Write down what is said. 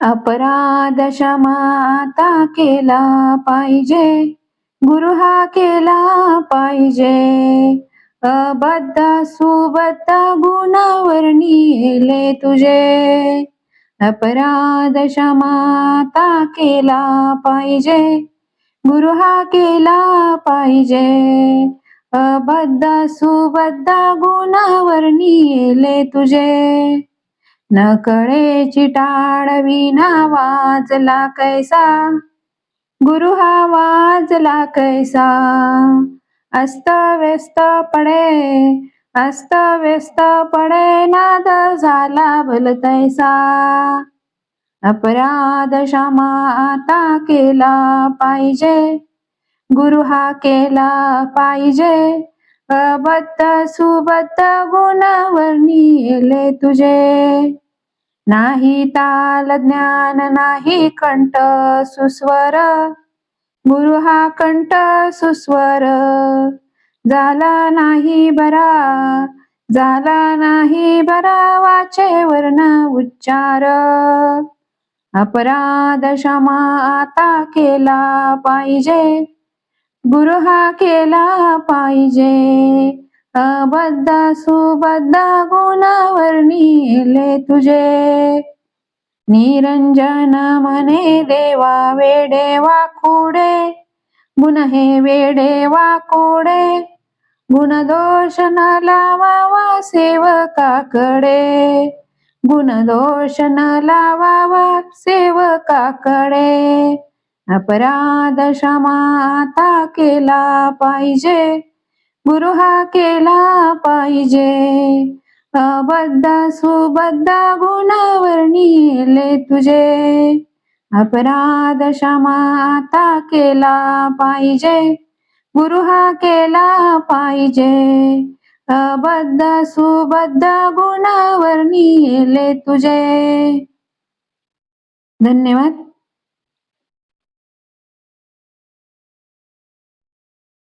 अपराध क्षमाता केला पाहिजे गुरु हा केला पाहिजे. अबद्ध सुबद्ध गुणावर निले तुझे. अपराध क्षमाता केला पाहिजे गुरु हा केला पाहिजे. अबद्ध सुबद्ध गुणावर निले तुझे. न कळे चिटाळ विना वाजला कैसा? गुरु हा वाजला कैसा? अस्त व्यस्त पडे अस्त व्यस्त पडे नाद झाला भल तैसा अपराध क्षमा आता केला पाहिजे गुरु हा केला पाहिजे. अबद्ध सुबद्ध गुणवर्णिले तुझे. नाही ताल ज्ञान नाही कंठ सुस्वर. गुरु हा कंठ सुस्वर. झाला नाही बरा झाला नाही बरा वाचे वर्ण उच्चार. अपराध क्षमा आता केला पाहिजे. गुरु हा केला पाहिजे. अबद्ध सुबद्ध गुणावर नेले तुझे. निरंजन म्हणे देवा वेडे वाकुडे गुण हे वेडे वाकुडे गुण दोष न लावावा सेवकाकडे. गुण दोष न लावावा सेवकाकडे. अपराध क्षमाता केला पाहिजे गुरु हा केला पाहिजे. अबद्ध सुबद्ध गुणावर निले तुझे अपराध क्षमाता केला पाहिजे गुरु हा केला पाहिजे. अबद्ध सुबद्ध गुणावर निले तुझे. धन्यवाद.